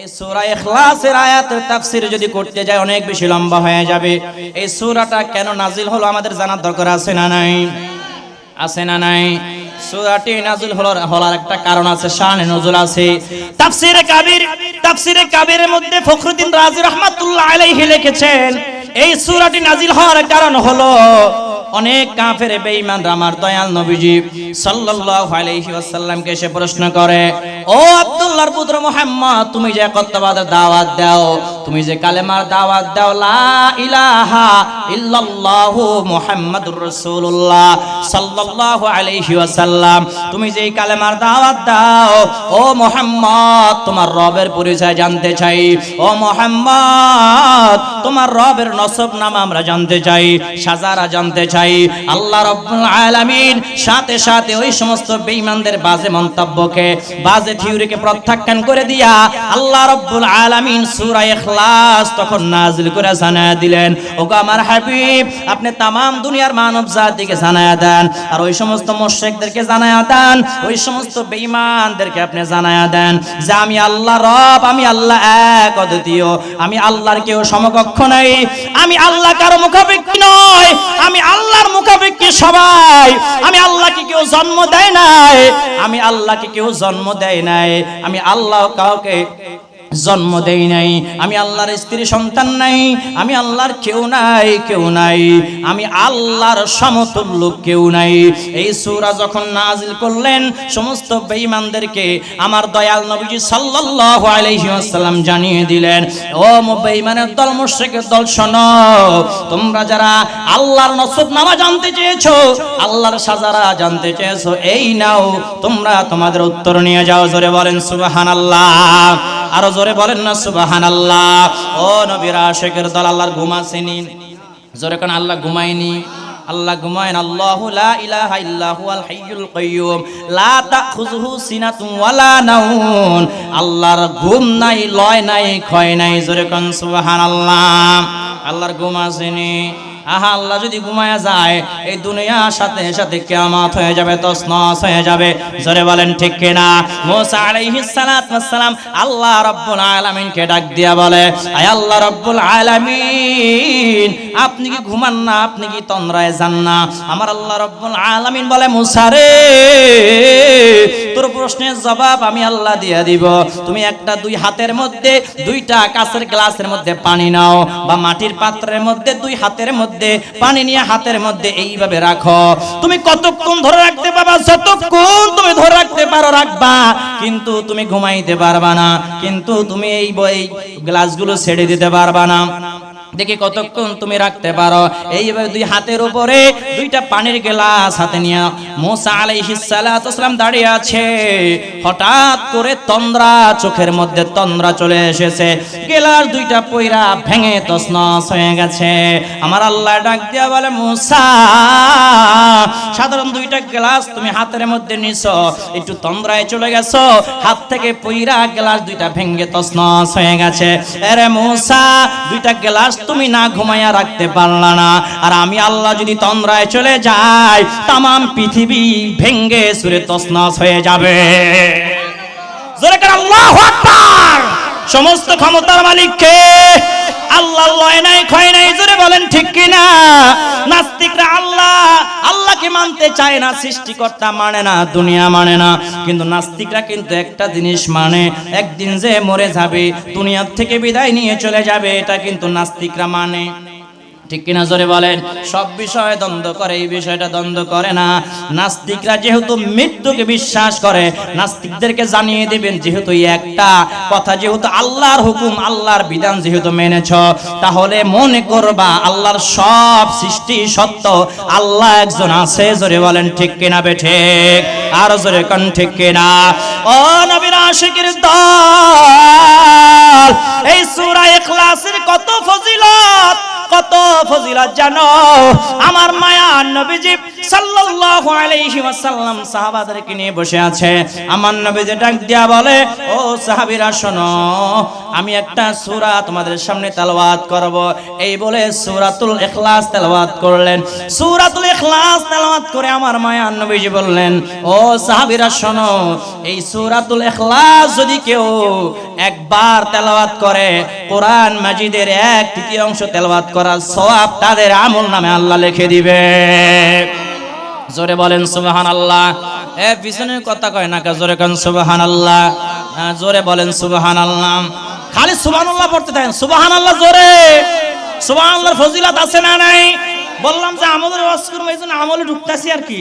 এই সূরা ইখলাসের আয়াতের তাফসীর যদি করতে যায়, অনেক বেশি লম্বা হয়ে যাবে। এই সূরাটা কেন নাজিল হলো আমাদের জানার দরকার আছে না নাই? আছে না নাই? সূরাটি নাজিল হওয়ার হলার একটা কারণ আছে, শানে নজুল আছে। তাফসীরে কাবির, তাফসীরে কাবিরের মধ্যে ফখরুদ্দিন রাজি রাহমাতুল্লাহ আলাইহি লিখেছেন, এই সূরাটি নাজিল হওয়ার কারণ হলো অনেক কাফের বেঈমানরা আমার দয়াল নবীজি সাল্লাল্লাহু আলাইহি ওয়াসাল্লামকে এসে প্রশ্ন করে, ও আব্দুল্লাহর পুত্র মুহাম্মদ, তুমি যে কত্তবাদের দাওয়াত দাও, তুমি যে কালেমার দাওয়াত দাও, লা ইলাহা ইল্লাল্লাহু মুহাম্মাদুর রাসূলুল্লাহ সাল্লাল্লাহু আলাইহি ওয়াসাল্লাম, তুমি যে কালেমার দাওয়াত দাও, ও মুহাম্মদ, তোমার রবের পরিচয় জানতে চাই, ও মুহাম্মদ, তোমার রবের নসব নাম আমরা জানতে চাই, সাজারা জানতে চাই আল্লাহ রব্বুল আলামিন সাথে সাথে ওই সমস্ত বেঈমানদের বাজে মন্তব্যকে, বাজে থিওরিকে প্রত্যাখ্যান করে দিয়া আল্লাহ রব্বুল আলামিন সূরা ইখলাস তখন করে দিলেন, ওগো আমার হাবিব, আপনি তামাম দুনিয়ার দেন, আর ওই সমস্ত মুশরিকদেরকে দেন, ওই সমস্ত বেঈমানদেরকে আপনি জানায়া দেন যে আমি আল্লাহ রব, আমি আল্লাহ এক অদ্বিতীয়, আমি আল্লাহর কেউ সমকক্ষ নাই, আমি আল্লাহ কারও মুখাপেক্ষী নয়, আমি আল্লাহর কি সবাই। আমি আল্লাহকে কেউ জন্ম দেয় নাই। আমি আল্লাহকে কেউ জন্ম দেয় নাই। আমি আল্লাহ কাউকে জন্ম দেই নাই। আমি আল্লাহর স্ত্রী, সন্তান নাই। আমি আল্লাহর কেউ নাই কেউ নাই। আমি আল্লাহর সমতুল্য কেউ নাই। এই সূরা যখন নাজিল করলেন, সমস্ত বেঈমানদেরকে আমার দয়াল নবীজি সাল্লাল্লাহু আলাইহি ওয়াসাল্লাম জানিয়ে দিলেন, ও বেঈমানের দল, মুশরিকের দল, শোনো, তোমরা যারা আল্লাহর নসব নামা জানতে চেয়েছো, আল্লাহর সাজারা জানতে চেয়েছো, এই নাও, তোমরা তোমাদের উত্তর নিয়ে যাও। জোরে বলেন, সুবহানাল্লাহ। আরও জোরে বলেন না সুবাহান আল্লাহ ও নবীর আশেকের দল, আল্লাহর ঘুমাসেনি জোরে কোন, আল্লাহ ঘুমায়নি আল্লাহ ঘুমায়ন, আল্লাহু লা ইলাহা ইল্লাহু আল হাইয়ুল কাইয়্যুম লা তাখুযুহু সিনাতুন ওয়ালা নাউম আল্লাহর ঘুম নাই, লয় নাই, ক্ষয় নাই, জোরে কোন, সুবহানাল্লাহ। আল্লাহর ঘুম আসেনি আহা, আল্লাহ যদি ঘুমায়া যায়, এই দুনিয়ার সাথে সাথে কিয়ামত হয়ে যাবে তসনস হয়ে যাবে। জোরে বলেন, ঠিক কিনা? মুসা আলাইহিস সালাম আল্লাহ রাব্বুল আলামিনকে ডাক দিয়া বলে, আয় আল্লাহ রাব্বুল আলামিন, আপনি কি ঘুমান না? আপনি কি তন্দ্রায় যান না? আমার আল্লাহ রাব্বুল আলামিন বলে, মুসা রে, তোর প্রশ্নের জবাব আমি আল্লাহ দিয়া দিব। তুমি একটা দুই হাতের মধ্যে, দুইটা কাঁচের গ্লাসের মধ্যে পানি নাও বা মাটির পাত্রের মধ্যে দুই হাতের মধ্যে পানি নিয়ে হাতের মধ্যে এইভাবে রাখো। তুমি কতক্ষণ ধরে রাখতে পারবা? যতক্ষণ তুমি ধরে রাখতে পারো রাখবা। কিন্তু তুমি ঘুমাইতে পারবা না। কিন্তু তুমি এই বই গ্লাসগুলো ছেড়ে দিতে পারবা না। দেখি কতক্ষণ তুমি রাখতে পারো? এইভাবে দুই হাতের উপরে দুইটা পানির গ্লাস হাতে নিয়ে মোসা আলাইহিস সালাতু ওয়াসালাম দাঁড়িয়ে আছে। হঠাৎ করে তন্দ্রা চোখের মধ্যে তন্দ্রা চলে এসেছে। গ্লাস দুইটা পয়রা ভেঙে তছনছ হয়ে গেছে। আমার আল্লাহ ডাক দিয়া বলে, মোসা, সাধারণ দুইটা গ্লাস তুমি হাতের মধ্যে নিছো। একটু তন্দ্রায় চলে গেছো। হাত থেকে পয়রা গ্লাস দুইটা ভেঙে তছনছ হয়ে গেছে। আরে মোসা, দুইটা গ্লাস তুমি না ঘুমাইয়া রাখতে পারলা না। আর আমি আল্লাহ যদি তন্দ্রায় চলে যাই তাম পৃথিবী ভেঙ্গে সুরে তসনাস হয়ে যাবে। সমস্ত ক্ষমতার মালিক কে আল্লাহ লয় নাই, ক্ষয় নাই, জোরে বলেন ঠিক কিনা? নাস্তিকরা আল্লাহ, আল্লাহকে মানতে চায় না, সৃষ্টিকর্তা মানে না, দুনিয়া মানে না। কিন্তু নাস্তিকরা কিন্তু একটা জিনিস মানে একদিন যে মরে যাবে, দুনিয়ার থেকে বিদায় নিয়ে চলে যাবে, এটা কিন্তু নাস্তিকরা মানে। ঠিক কিনা জোরে বলেন? সব বিষয়ে দ্বন্দ্ব করে, এই বিষয়টা দ্বন্দ্ব করে না। নাস্তিকরা যেহেতু মৃত্যুকে বিশ্বাস করে, নাস্তিকদেরকে জানিয়ে দিবেন যেহেতু একটা কথা, যেহেতু আল্লাহর হুকুম, আল্লাহর বিধান যেহেতু মেনেছ, তাহলে মনে করবা আল্লাহর সব সৃষ্টি সত্য, আল্লাহ একজন আছে, জোরে বলেন ঠিক কিনা বে ঠিক? আর জোরে কোন ঠিক কিনা? ও নবীর আশিকের দল, এই সূরা ইখলাসের কত ফজিলত? কত ফজিলত জানো? আমার মায়া নবীজি সাল্লাল্লাহু আলাইহি ওয়াসাল্লাম সাহাবাদেরকে নিয়ে বসে আছে। আমার নবী যে ডাক দিয়া বলে, ও সাহাবীরা, শোনো, আমি একটা সূরা তোমাদের সামনে তেলাওয়াত করব। এই বলে সূরাতুল ইখলাস তেলাওয়াত করলেন। সূরাতুল ইখলাস তেলাওয়াত করে আমার মায়া নবীজি বললেন, ও সাহাবীরা, শোনো, এই সূরাতুল ইখলাস যদি কেউ একবার তেলাওয়াত করে, কোরআন মাজিদের এক তৃতীয় অংশ তেলাওয়াত করার সওয়াব তাদের আমল নামে আল্লাহ লিখে দিবে। জোরে বলেন সুবাহান আল্লাহ এ, পিছনের কথা কয় না জোরে কেন সুবাহান আল্লাহ জোরে বলেন সুবাহান আল্লাহ খালি সুবাহান আল্লাহ পড়তে থাকেন। সুবাহান আল্লাহ জোরে। সুবাহান আল্লাহর ফজিলাত আছে না নাই? বললাম যে আমাদের ওয়াজ করব, এই জন্য আমলে ঢুকতেছি আর কি।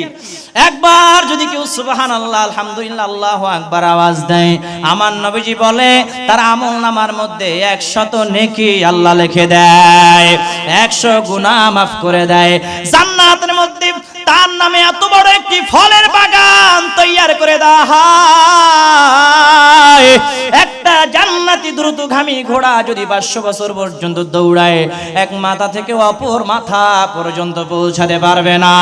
একবার যদি কেউ সুবাহান আল্লাহ আলহামদুলিল্লাহ, আল্লাহ একবার আওয়াজ দেয়, আমার নবীজি বলে, তার আমল নামার মধ্যে একশত নেকি আল্লাহ লিখে দেয়, একশো গুনাহ মাফ করে দেয়। জান্নাতের মধ্যে তার নামে এত বড় একটি ফলের বাগান তৈয়ার করে দেওয়া হয়। একটা দ্রুত ঘামি ঘোড়া যদি পাঁচশো বছর পর্যন্ত দৌড়ায়, এক মাথা থেকে অপর মাথা পর্যন্ত পৌঁছাতে পারবে না।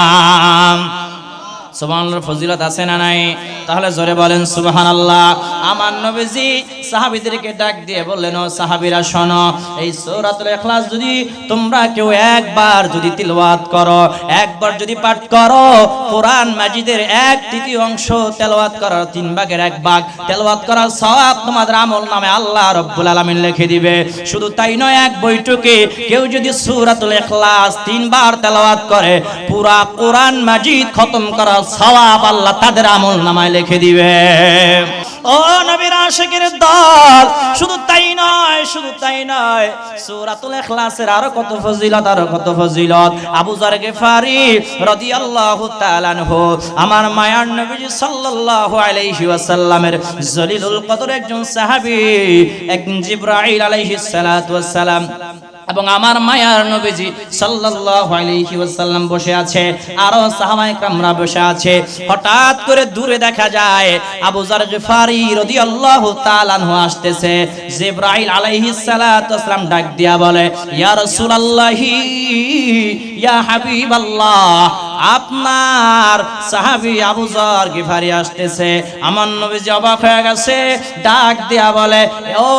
সুবহানাল্লাহর ফজিলত আছে না নাই? তাহলে জোরে বলেন সুবহানাল্লাহ। আমার নবীজি সাহাবীদেরকে ডাক দিয়ে বললেন, ও সাহাবীরা, শোনো, এই সূরাতুল ইখলাস যদি তোমরা কেউ একবার যদি তিলাওয়াত করো, একবার যদি পাঠ করো, কোরআন মাজিদের এক তৃতীয় অংশ তেলাওয়াত করার তিন ভাগের এক ভাগ, তেলাওয়াত করার সওয়াব তোমাদের আমল নামে আল্লাহ রাব্বুল আলামিন লিখে দিবে। শুধু তাই নয়, এক বৈঠকে কেউ যদি সূরাতুল ইখলাস তিনবার তেলাওয়াত করে, পুরা কোরআন মাজিদ খতম করার সওয়াব আল্লাহ তাদের আমল নামায় লিখে দিবে। ও নবীর আশিকের দল, শুধু তাই নয়, শুধু তাই নয়, সূরাতুল ইখলাসের আরও কত ফজিলত, আরও কত ফজিলত। আবু জার গেফারি রাদিয়াল্লাহু তাআলা আনহু, আমার মায়ার নবীজি সাল্লাল্লাহু আলাইহি ওয়াসাল্লামের জলিলুল কদর একজন সাহাবী একদিন জিবরাইল আলাইহিস সালাতু ওয়াস সালাম। এবং আমার মায়ার নবীজি সাল্লাল্লাহু আলাইহি ওয়াসাল্লাম বসে আছে, আর সাহাবায়ে কেরামরা বসে আছে। হঠাৎ করে দূরে দেখা যায়, আবু জার গিফারি রাদিয়াল্লাহু তাআলা আনহু আসতেছে। জিবরাইল আলাইহিস সালাতু ওয়াসালাম ডাক দিয়া বলে, ইয়া রাসূলুল্লাহি, ইয়া হাবিবাল্লাহ আপনার সাহাবী আবু যার গিফারি আসতেছে। আমার নবীজি অবাক হয়ে গেছে, ডাক দিয়া বলে, ও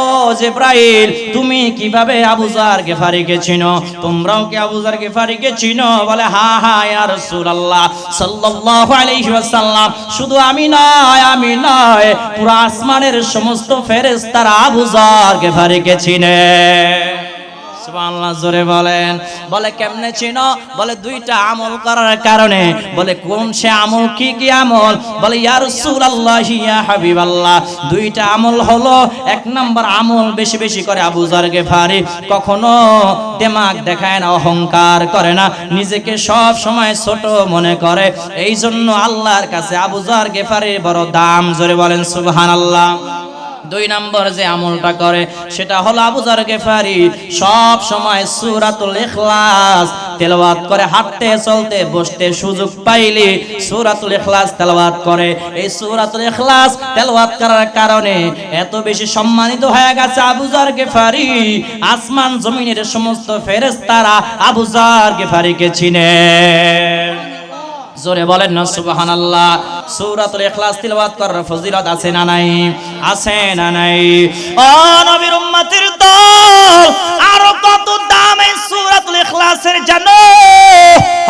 জিবরাইল, তুমি কীভাবে আবু যার গেফারিকে চিনো? তোমরাও কি আবু যার গেফারিকে চিনো? বলে, হা হা, ইয়া রাসূলুল্লাহ সাল্লাল্লাহু আলাইহি ওয়াসাল্লাম, শুধু আমি নয় আমি নয়, পুরো আসমানের সমস্ত ফেরেশতারা আবু যার গেফারিকে চিনে। সুবহানাল্লাহ, জোরে বলেন। বলে, কেমনে চিনো? বলে, দুইটা আমল করার কারণে। বলে, কোন সে আমল, কি কি আমল? বলে, ইয়া রাসূলুল্লাহ, ইয়া হাবিবাল্লাহ। দুইটা আমল হলো, এক নাম্বার আমল বেশি বেশি করে আবু জার গেফারি কখনো দেমাগ দেখায় না, অহংকার করে না, নিজেকে সব সময় ছোট মনে করে। এই জন্য আল্লাহর কাছে আবু জার গেফারির বড় দাম, জোরে বলেন, সুবহানাল্লাহ। দুই নম্বর যে আমলটা করে, সেটা হলো আবু জার গেফারি। সব সময় সূরাতুল ইখলাস তেলাওয়াত করে, হাঁটতে, চলতে, বসতে সুযোগ পাইলে সূরাতুল ইখলাস তেলাওয়াত করে। এই সূরাতুল ইখলাস তেলাওয়াত করার কারণে এত বেশি সম্মানিত হয়ে গেছে আবু জার গেফারি। আসমান জমিনের সমস্ত ফেরেশতারা আবু জার গেফারিকে চিনে। জোরে বলেন না, সুবহানাল্লাহ। সূরাতুল ইখলাস তিলাওয়াত করার ফজিলত আছে না নাই? আছে না নাই? ও নবীর উম্মতের দল, আর কত দামে সূরাতুল ইখলাসের জানো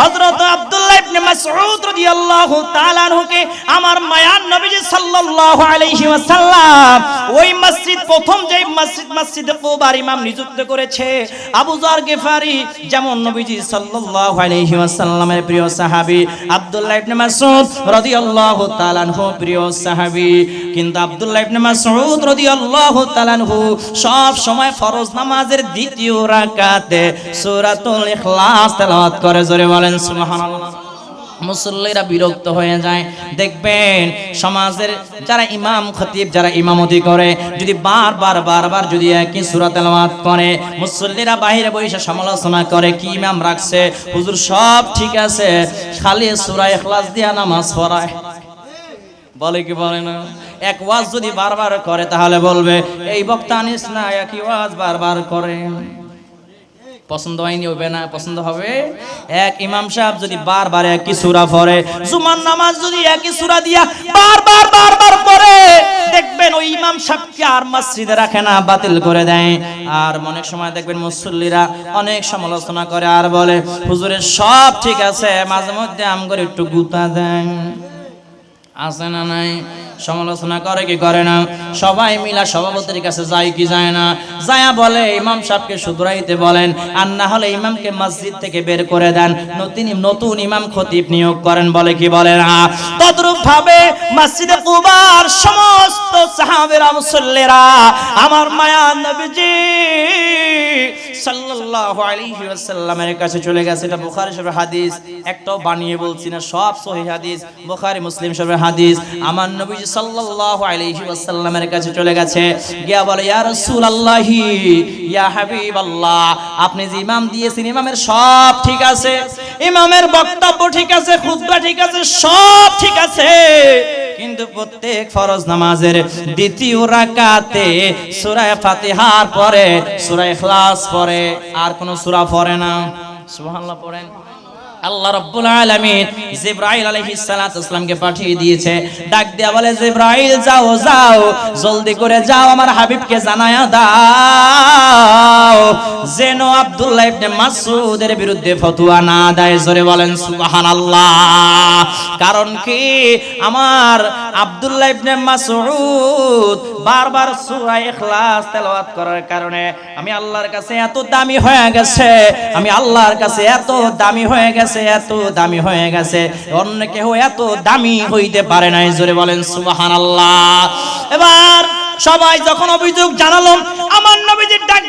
হযরত আব্দুল্লাহ ইবনে মাসউদ রাদিয়াল্লাহু তাআলা আনহুকে আমার মায়ার নবীজি সাল্লাল্লাহু আলাইহি ওয়াসাল্লাম ওই মসজিদ, প্রথম যে মসজিদ, মসজিদে কুবার ইমাম নিযুক্ত করেছে। আবু যার গেফারি, যেমন নবীজি সাল্লাল্লাহু আলাইহি ওয়াসাল্লামের প্রিয় সাহাবী। আব্দুল্লাহ ইবনে মাসউদ রাদিয়াল্লাহু তাআলা আনহু প্রিয় সাহাবী। কিন্তু আব্দুল্লাহ ইবনে মাসউদ রাদিয়াল্লাহু তাআলা আনহু সব সময় ফরজ নামাজের দ্বিতীয় রাকাতে সূরাতুল ইখলাস তেলাওয়াত করে, জোরে বলেন সুবহানাল্লাহ। মুসল্লিরা বিরক্ত হয়ে যায়। দেখবেন সমাজের যারা ইমাম খতিব, যারা ইমামতি করে, যদি বারবার বারবার যদি একই সূরা করে, মুসল্লিরা বাইরে বসে সমালোচনা করে, কি ইমাম রাখছে? হুজুর সব ঠিক আছে, খালি সূরা ইখলাস দিয়া নামাজ পড়ায়। বলে কি বলে না? এক ওয়াজ যদি বারবার করে, তাহলে বলবে, এই বক্তা আনিস না, একই ওয়াজ বারবার করে। পছন্দ হয়নি, হবে না, পছন্দ হবে। এক ইমাম সাহেব যদি বারবার একই সূরা পড়ে, জুমার নামাজ যদি একই সূরা দিয়া বারবার বারবার পড়ে, দেখবেন ওই ইমাম সাহেবকে আর মসজিদে রাখে না, বাতিল করে দেয়। আর অনেক সময় দেখবেন মুসল্লিরা অনেক সমালোচনা করে আর বলে, হুজুরের সব ঠিক আছে, মাঝে মধ্যে আম করে একটু গুতা দেয় আছে না নাই? সমালোচনা করে কি করে না? সবাই মিলা সভাপতির কাছে যায় কি যায় না? যায়া বলে, ইমাম সাহেবকে শুধরাইতে বলেন, আর না হলে ইমামকে মসজিদ থেকে বের করে দেন। নতুন নতুন ইমাম খতিব নিয়োগ করেন বলে কি বলে না তদ্রূপ ভাবে মসজিদে কুবার সমস্ত সাহাবেরা, মুসল্লিরা, আমার মায়া নবীজি সাল্লাল্লাহু আলাইহি ওয়াসাল্লামের কাছে চলে গেছে। এটা বুখারী শরীফের হাদিস। একটাও বানিয়ে বলছি না, সব সহিহ হাদিস। বুখারী, মুসলিম শরীফের হাদিস। আমার আপনি যে ইমাম দিয়েছেন, ইমামের সব ঠিক আছে। ইমামের বক্তব্য ঠিক আছে, খুতবা ঠিক আছে, সব ঠিক আছে। কিন্তু প্রত্যেক ফরজ নামাজের দ্বিতীয় রাকাতে সূরা ফাতিহার পরে, সূরা ইখলাস পড়ে আর কোন সূরা পড়ে না। সুবহানাল্লাহ, পড়েন। আল্লাহ রাব্বুল আলামিন জিবরাইল আলাইহিস সালাতু ওয়াসসালামকে পাঠিয়ে দিয়েছে। ডাক দেয়া বলে, জিবরাইল, যাও যাও, জলদি করে যাও, আমার হাবিবকে জানায়া দাও। যেন আব্দুল্লাহ ইবনে মাসউদের বিরুদ্ধে ফতোয়া না দেয়। জোরে বলেন, সুবহানাল্লাহ। কারণ কি? আমার আব্দুল্লাহ ইবনে মাসউদ বারবার সূরা ইখলাস তেলাওয়াত করার কারণে আমি আল্লাহর কাছে এত দামি হয়ে গেছে, আমি আল্লাহর কাছে এত দামি হয়ে গেছে এত দামি হয়ে গেছে। অন্য কেউ এত দামি হইতে পারে নাই, জোরে বলেন সুবহানাল্লাহ। এবার সবাই যখন অভিযোগ জানালো, আমার নবীজির ডাক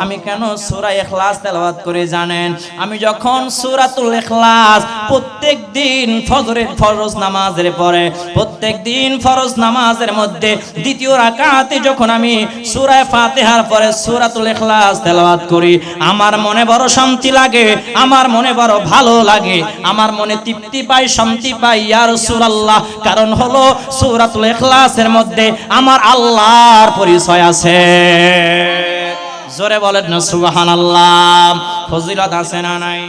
আমি কেন সূরা ইখলাস তেলাওয়াত করে জানেন? আমি যখন সূরাতুল ইখলাস প্রত্যেক দিন ফজরের ফরজ নামাজের পরে প্রত্যেক দিন ফরজ নামাজের মধ্যে দ্বিতীয় রাকাতে যখন আমি সূরা ফাতিহার পরে সূরাতুল ইখলাস তেলাওয়াত করি। আমার মনে বড় শান্তি লাগে, আমার মনে বড় ভালো লাগে। আমার মনে তৃপ্তি পাই, শান্তি পাই, ইয়া রাসূলুল্লাহ। কারণ হলো সূরাতুল ইখলাসের মধ্যে আমার আল্লাহর পরিচয় আছে। জোরে বলেন না, সুবহানাল্লাহ। ফজিলত আছে না নাই?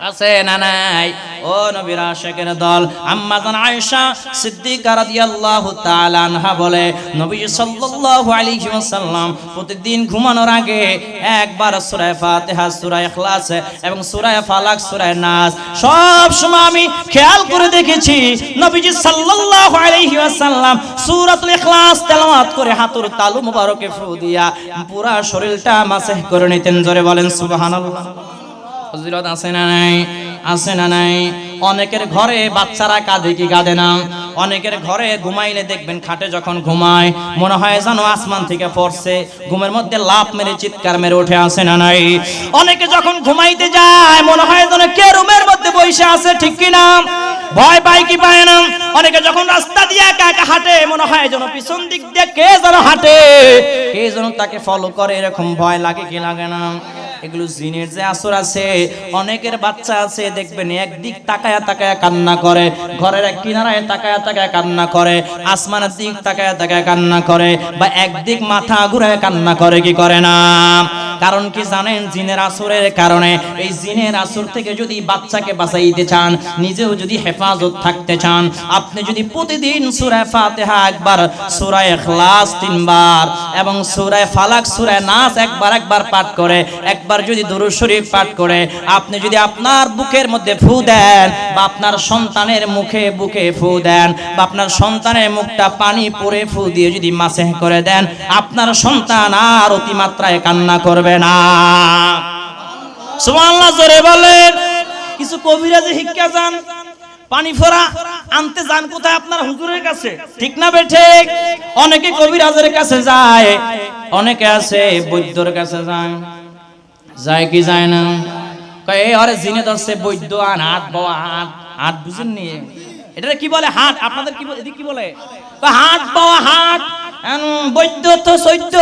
আছে না নাই? ও নবীর আশেকের দল। আম্মা জান আয়েশা সিদ্দিকা রাদিয়াল্লাহু তাআলা আনহা বলে, নবী সাল্লাল্লাহু আলাইহি ওয়াসাল্লাম প্রতিদিন ঘুমানোর আগে একবার সূরা ফাতিহা, সূরা ইখলাস এবং সূরা ফালাক, সূরা নাস সব সময় আমি খেয়াল করে দেখেছি নবীজি সাল্লাল্লাহু আলাইহি ওয়াসাল্লাম সূরাতুল ইখলাস তেলাওয়াত করে হাতুর তালু মুবারকে ফু দিয়া পুরা শরীরটা মাসহ করে নিতেন। জোরে বলেন সুবহানাল্লাহ। ফজিলত আছে না নাই? আছে না নাই? অনেকের ঘরে বাচ্চারা কাঁদে কি কাঁদে না? অনেকের ঘরে ঘুমাইলে দেখবেন খাটে যখন ঘুমায়, মনে হয় যেন আসমান থেকে পড়ছে, ঘুমের মধ্যে লাভ মেরে চিৎকার মেরে উঠে আসে না নাই? অনেকে যখন ঘুমাইতে যায়, মনে হয় যেন কে রুমের মধ্যে বসে আছে, ঠিক কিনা ভয় পায় কি পায় না? অনেকে যখন রাস্তা দিয়ে একা একা হাঁটে, মনে হয় যেন পিছন দিক দিয়ে কে যেন হাঁটে? কে যেন তাকে ফলো করে, এরকম ভয় লাগে কি লাগে না? এগুলো জিনের যে আসর আছে, অনেকের বাচ্চা আছে, দেখবেন একদিক তাকায়া তাকায়া কান্না করে, ঘরের এক কিনারায় তাকায়া তাকায়া কান্না করে, আসমানের দিক তাকায় তাকায় কান্না করে, বা একদিক মাথা ঘুরে কান্না করে, কি করে না? কারণ কি জানেন? জিনের আসরের কারণে এই জিনের আসর থেকে যদি বাচ্চাকে বাঁচাইতে চান, নিজেও যদি হেফাজত থাকতে চান, আপনি যদি প্রতিদিন সূরা ফাতিহা একবার, সূরা ইখলাস তিনবার এবং সূরা ফালাক, সূরা নাস একবার একবার পাঠ করে, একবার যদি দরুদ শরীফ পাঠ করে, আপনি যদি আপনার বুকের মধ্যে ফু দেন বা আপনার সন্তানের মুখে বুকে ফু দেন বা আপনার সন্তানের মুখটা পানি পরে ফু দিয়ে যদি মাসেহ করে দেন, আপনার সন্তান আর অতিমাত্রায় কান্না করবে না। সুবহানাল্লাহ, জোরে বলেন। কিছু কবিরাজে শিক্ষা যান, পানি ফোরা আনতে যান কোথায়? আপনার হুজুরের কাছে। ঠিক না বে ঠিক? অনেকে কবিরাজের কাছে যায়, অনেকে আছে বৈদ্যর কাছে যায়। যায় কি যায় না? এই আরে জিনে ধরছে বৈদ্য আন, হাত বাবা হাত হাত বুঝেন নি? এটা কি বলে? হাট আপনাদের কি বলে? এদিকে কি বলে? হাট বাবা হাট বৈদ্য তো সৈদ্য।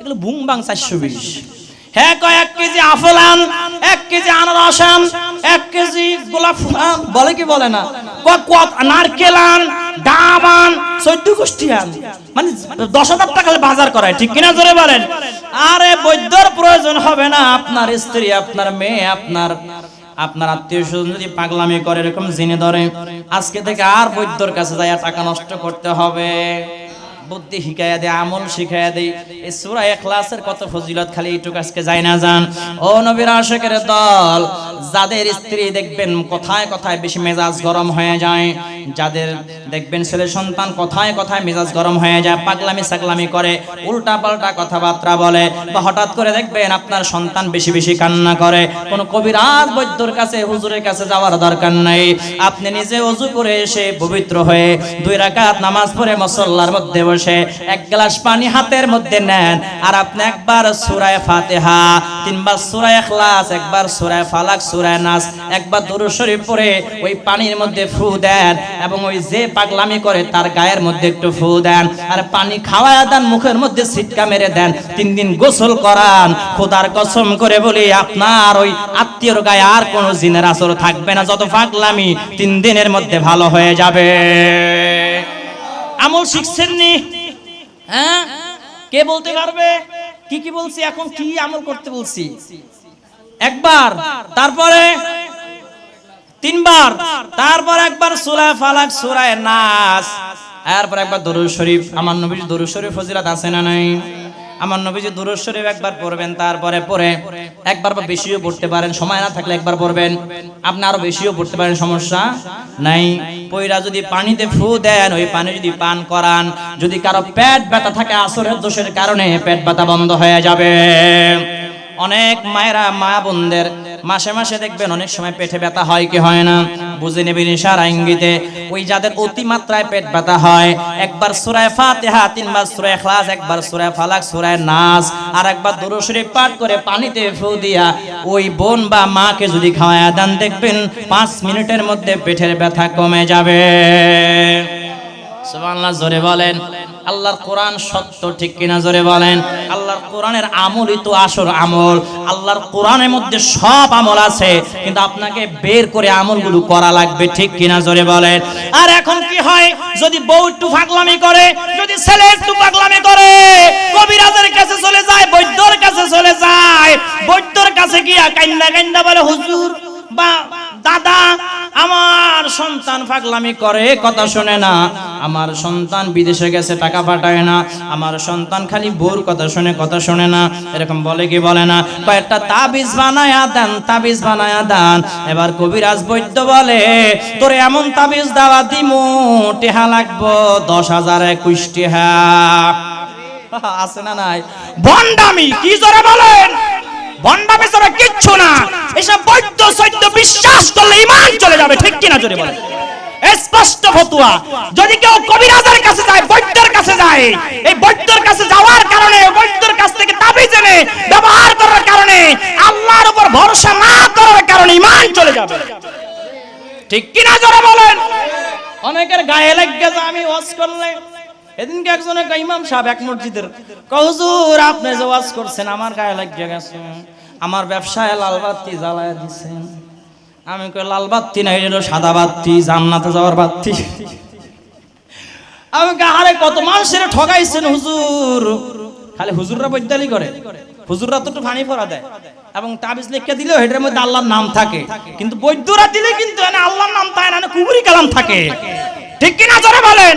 এগুলো বুং বাং চারশো বিশ। হ্যাঁ কয়েক কেজি আফল আন এক কেজি আনারস আন এক কেজি গোলাপ আন বলে কি বলে না? ক- ক- নারকেল আন ডাব আন চৈদ্দ গোষ্ঠী আন মানে দশ হাজার টাকা বাজার করায় ঠিক কিনা জোরে বলেন? আরে বৈদ্যর প্রয়োজন হবে না আপনার স্ত্রী আপনার মেয়ে আপনার আপনার আত্মীয় স্বজন যদি পাগলামি করে এরকম জিনে ধরে আজকে থেকে আর বৈদ্যর কাছে যায় টাকা নষ্ট করতে হবে। বুদ্ধি শিখাইয়া দেয়, আমল শিখাইয়া দেয়। এই সূরা ইখলাসের কত ফজিলত, খালি এইটুকু আজকে যায় না জান। ও নবীর আশিকের দল, যাদের স্ত্রী দেখবেন কথায় কথায় বেশি মেজাজ গরম হয়ে যায়, যাদের দেখবেন ছেলে সন্তান কথায় কথায় মেজাজ গরম হয়ে যায়, পাগলামি সাগলামি করে উল্টা পাল্টা কথাবার্তা বলে, বা হঠাৎ করে দেখবেন আপনার সন্তান বেশি বেশি কান্না করে। কোন কবিরাজ বৈদ্যর কাছে, হুজুরের কাছে যাওয়ার দরকার নাই। আপনি নিজে অজু করে এসে পবিত্র হয়ে দুই রাকাত নামাজ পড়ে মুসল্লার মধ্যে বসে এক গ্লাস পানি হাতের মধ্যে নেন। আর আপনি একবার সূরায়ে ফাতিহা, তিনবার সূরায়ে ইখলাস, একবার সূরায়ে ফালাক, সূরায়ে নাস, একবার দুরূদ শরীফ পড়ে ওই পানির মধ্যে ফু দেন এবং ওই যে পাগলামি করে তার গায়ের মধ্যে একটু ফু দেন। আর পানি খাওয়ায়া দেন, মুখের মধ্যে ছিটকা মেরে দেন। তিন দিন গোসল করান। খোদার কসম করে বলি, আপনার ওই আত্মীয়র গায়ে আর কোনো জিনের আসর থাকবে না। যত পাগলামি তিন দিনের মধ্যে ভালো হয়ে যাবে। আমল শিখছেন নি হ্যাঁ? কে বলতে পারবে? কি কি বলছি? এখন কি আমল করতে বলছি? একবার, তারপরে? তিনবার, তারপর একবার সুরা ফালাক, সুরায় নাস। এরপর একবার দরুদ শরীফ। আমার নবীর দরুদ শরীফ ফজিলত আছে না নাই? আমার নবীজি দুরুদ শরীফ একবার পড়বেন, তারপরে পড়ে একবার বা বেশিও পড়তে পারেন, সময় না থাকলে একবার পড়বেন। আপনি আরও বেশিও পড়তে পারেন, সমস্যা নাই। পয়রা যদি পানিতে ফু দেন, ওই পানি যদি পান করান, যদি কারও পেট ব্যথা থাকে আসরের দোষের কারণে, পেট ব্যথা বন্ধ হয়ে যাবে। অনেক মায়েরা, মা বোনদের মাসে মাসে দেখবেন অনেক সময় পেটে ব্যথা হয় কি হয় না? বুঝে নেবেন ইশারা ইঙ্গিতে। ওই যাদের অতি মাত্রায় পেট ব্যথা হয়, একবার সুরায় ফাতিহা, তিনবার সূরায়ে ইখলাস, একবার সুরায় ফালাক, সুরায় নাস আর একবার শরীফ পাঠ করে পানিতে ফু দিয়া ওই বোন বা মাকে যদি খাওয়ায়া দেন, দেখবেন পাঁচ মিনিটের মধ্যে পেটের ব্যথা কমে যাবে। সুবহানাল্লাহ, জোরে বলেন। আল্লাহর কোরআন সত্য ঠিক কিনা জোরে বলেন? আল্লাহর কোরআনের আমলই তো আসল আমল। আল্লাহর কোরআনের মধ্যে সব আমল আছে, কিন্তু আপনাকে বের করে আমলগুলো করা লাগবে ঠিক কিনা জোরে বলেন? আর এখন কি হয়? যদি বউ একটু পাগলামি করে, যদি ছেলে একটু পাগলামি করে, কবিরাজের কাছে চলে যায়, বৈদ্যর কাছে চলে যায়, বৈদ্যর কাছে গিয়া কান্না কান্না বলে, হুজুর, বা দাদা, আমার সন্তান পাগলামি করে, কথা শোনে না। আমার সন্তান বিদেশে গেছে, টাকা পাঠায় না। আমার সন্তান খালি বোর কথা শুনে, কথা শোনে না। এরকম বলে কি বলে না? কয়েকটা তাবিজ বানায়া দেন, তাবিজ বানায়া দেন। এবার কবিরাজ বৈদ্য বলে, তোর এমন তাবিজ দেওয়া দিমু, টেহা লাগবো দশ হাজার একুশ টেহা। আছে না নাই? ভণ্ডামি কি জোরে বলেন? ভণ্ডামি ছাড়া কিচ্ছু না। এসব বৈদ্য সৈদ্য বিশ্বাস করলে ইমান চলে যাবে, ঠিক কিনা জোরে বলেন? ব্যবহার করার কারণে, আল্লাহর উপর ভরসা না করার কারণে ইমান চলে যাবে। ঠিক অনেকের গায়ে লাগে আমি ওয়াজ করলে এদিনকে একজন এক ইমাম সাহেব এক মসজিদের কয়, হুজুর আপনি যে ওয়াজ করছেন আমার গায়ে লাগিয়ে গেছে। আমার ব্যবসায় লাল বাতি জ্বালায় দিছেন আমি কই লাল বাতি না এটা সাদা বাতি জান্নাতে যাওয়ার বাতি। আমি গাহারে কত মানুষের ঠগাইছেন হুজুর। খালি হুজুররা বৈদ্যালি করে। হুজুররা তো একটু ফানি ফরা দেয়। এবং তাবিজ লিখে দিলেও এটার মধ্যে আল্লাহর নাম থাকে। কিন্তু বৈদ্যরা দিলে কিন্তু আল্লাহর নাম তাই না কুবুরি কালাম থাকে। ঠিক কিনা জোরে বলেন?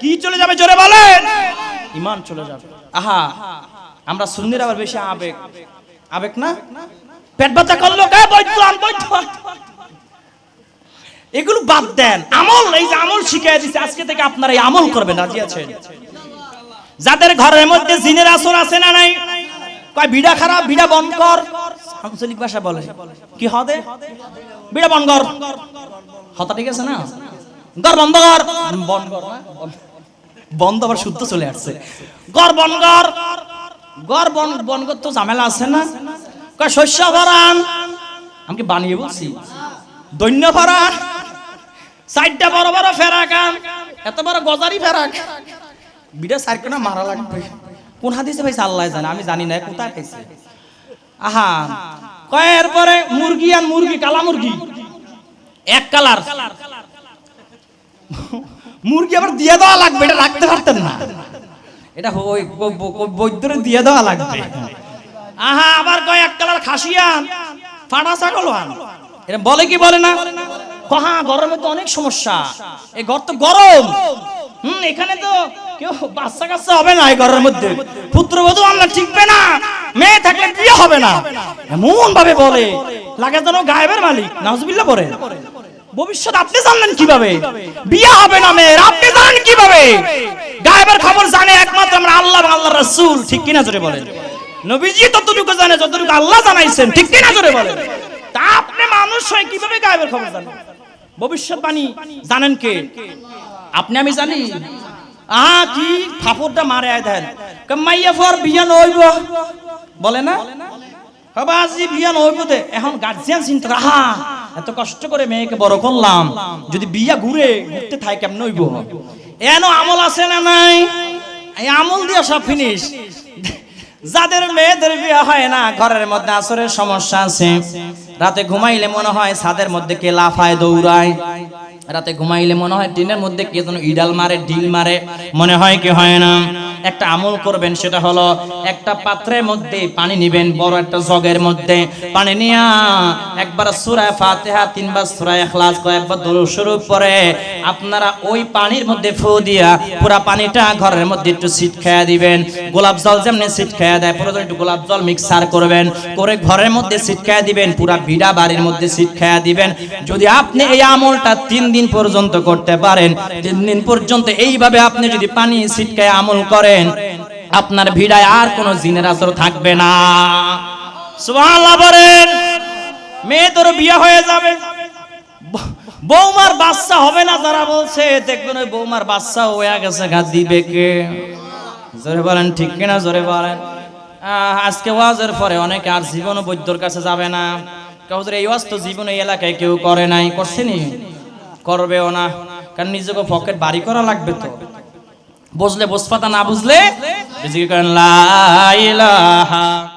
কি চলে যাবে জোরে বলেন? ঈমান চলে যাবে। আহা, আমরা সুন্নির আবার বেশি আবেগ। আবেগ না? পেট ব্যথা করল এগুলো বাদ দেন। আমল, এই যে আমল শিখিয়ে দিচ্ছে আজকে থেকে আপনারা এই আমল করবেন, রাজি আছেন? যাদের ঘরের মধ্যে জিনের আসর আছে না নাই, কয়, বিড়া খারাপ, বিড়া বন্ধ কর। আঞ্চলিক ভাষা বলে। কি হদে? বিড়া বন কর। হতা ঠিক আছে না? গর বন্ধ কর। বন কর? বন্ধ আবার শুদ্ধ চলে আসছে। গড় বন গড়। বন বন কর তো ঝামেলা আছে না? শস্য ভরান। আমি বানিয়ে বলছি? দৈন্য ভরান। সাইডটা বড় বড় ফেরাকান এত বড় গজারি ফেরাক বিটা কোনা মারা লাগবে। কোন হাদিসে ভাই আল্লাহ জানে? আমি জানি না কোথায় পাইছে? আহা। কয়, এরপরে মুরগি আর মুরগি, কালা মুরগি। এক কালার। মুরগি আবার দিয়ে দেওয়া লাগবে এটা রাখতে পারতেন না। এটা ওই বৈদ্যরে দিয়ে দেওয়া লাগবে। আহা আবার কয় এক কালার খাসিয়ান ফাটা ছাগল আন। এটা বলে কি বলে না? কহা গরমে তো অনেক সমস্যা। এই ঘর তো গরম। হুম এখানে তো কেউ বাচ্চা কাচ্চা হবে না এই ঘরের মধ্যে। পুত্রবধূ আমরা ঠিকবে না মেয়ে থাকলে বিয়ে হবে না। এমন ভাবে বলে লাগে যেন গায়েবের মালিক নাজবিল্লাহ পরে ভবিষ্যৎ আপনি জানলেন কীভাবে? বিয়ে হবে না মেয়ের, আপনি জানেন কীভাবে? গায়েবের খবর জানে একমাত্র আমরা আল্লাহ আল্লাহ রাসূল, ঠিক কিনা জোরে বলেন? নবীজি ততটুকু জানে, যতটুকু আল্লাহ জানাইছেন, ঠিক কিনা জোরে বলেন? তা আপনি মানুষ হয়ে কীভাবে গায়েবের খবর জানেন? ভবিষ্যৎবাণী, জানেন কে? আপনি আমি জানি। আহা কি? ফাপড়টা মারে আয় দেন। মাইয়া ফর বিয়া নইব। বলে না? বাবা আজি বিয়া নইব দে। এখন গার্জিয়ান চিন্তা রাহা এত কষ্ট করে মেয়েকে বড় করলাম, যদি বিয়া ঘুরে ঘুরতে থাকে কেমন নইব এন আমল আছে না নাই? এই আমল দিয়া সব ফিনিশ যাদের মেয়েদের বিয়ে হয় না, ঘরের মধ্যে আসরের সমস্যা আছে। রাতে ঘুমাইলে মনে হয় ছাদের মধ্যে কে লাফায়, দৌড়ায়। রাতে ঘুমাইলে মনে হয় টিনের মধ্যে কে যেন ইডাল মারে, ডিল মারে। মনে হয় কি হয় না? একটা আমল করবেন, সেটা হলো একটা পাত্রের মধ্যে পানি নিবেন, বড় একটা জগের মধ্যে পানি নিয়া একবার সূরা ফাতিহা, তিনবার সূরা ইখলাস কয়েকবার দরুদ শরীফ পড়ে, আপনারা ওই পানির মধ্যে ফু দিয়া পুরা পানিটা ঘরের মধ্যে একটু সিট খাইয়া দিবেন। গোলাপ জল যেমনি সিট খেয়া দেয় প্রয়োজন একটু গোলাপ জল মিক্সার করবেন, করে ঘরের মধ্যে সিট খেয়া দিবেন, পুরা ভিড়া বাড়ির মধ্যে সিট খাইয়া দিবেন। যদি আপনি এই আমলটা তিন দিন পর্যন্ত করতে পারেন, তিন দিন পর্যন্ত এইভাবে আপনি যদি পানি সিট খেয়ে আমল করেন, আপনার ভিড়ায় আর কোনো জিনের আসর থাকবে না। সুবহানাল্লাহ বলেন মেয়ে তোর বিয়ে হয়ে যাবে। বৌমার বাচ্চা হবে না, যারা বলছে, দেখবেন ওই বৌমার বাচ্চা হয়ে গেছে গা, দিবে কে? জোরে বলেন, ঠিক কিনা জোরে বলেন? আজকে ওয়াজের পরে অনেকে আর জীবন বৈদ্যর কাছে যাবে না। এই ওয়াজ তো জীবন এই এলাকায় কেউ করে নাই। করছেনি করবেও না। কারণ নিজেকে পকেট বাড়ি করা লাগবে তো। বুঝলে বসপাতা না বুঝলে লা ইলাহা